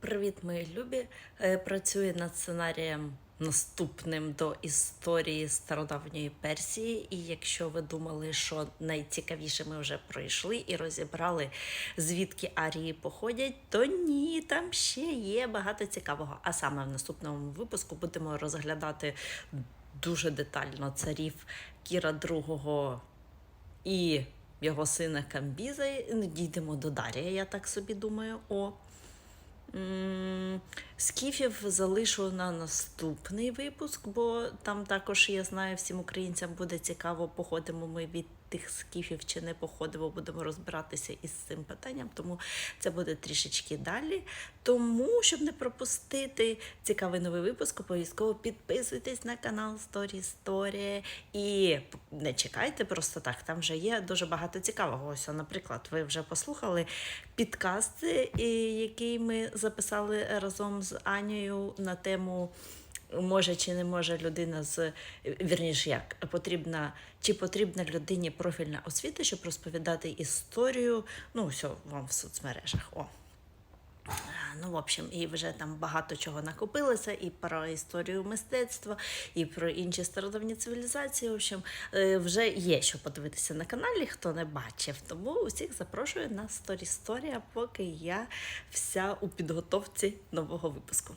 Привіт, мої любі. Е, Працюю над сценарієм наступним до історії стародавньої Персії. І якщо ви думали, що найцікавіше ми вже пройшли і розібрали, звідки арії походять, то ні, там ще є багато цікавого. А саме в наступному випуску будемо розглядати дуже детально царів Кіра II і його сина Камбіза. Дійдемо до Дарія, я так собі думаю. О. Скіфів залишу на наступний випуск, бо там також, я знаю, всім українцям буде цікаво, походимо ми від тих скіфів чи не походимо, будемо розбиратися із цим питанням, тому це буде трішечки далі. Тому, щоб не пропустити цікавий новий випуск, обов'язково підписуйтесь на канал Story Story і не чекайте просто так. Там вже є дуже багато цікавого. Ось, наприклад, ви вже послухали підкаст, який ми записали разом з Анією на тему. Може чи не може людина з вірніше, як потрібна, чи потрібна людині профільна освіта, щоб розповідати історію? Ну, все вам в соцмережах. О. Ну, в общем, і вже там багато чого накопилося, і про історію мистецтва, і про інші стародавні цивілізації. В общем, е, вже є що подивитися на каналі, хто не бачив. Тому усіх запрошую на сторі Story, поки я вся у підготовці нового випуску.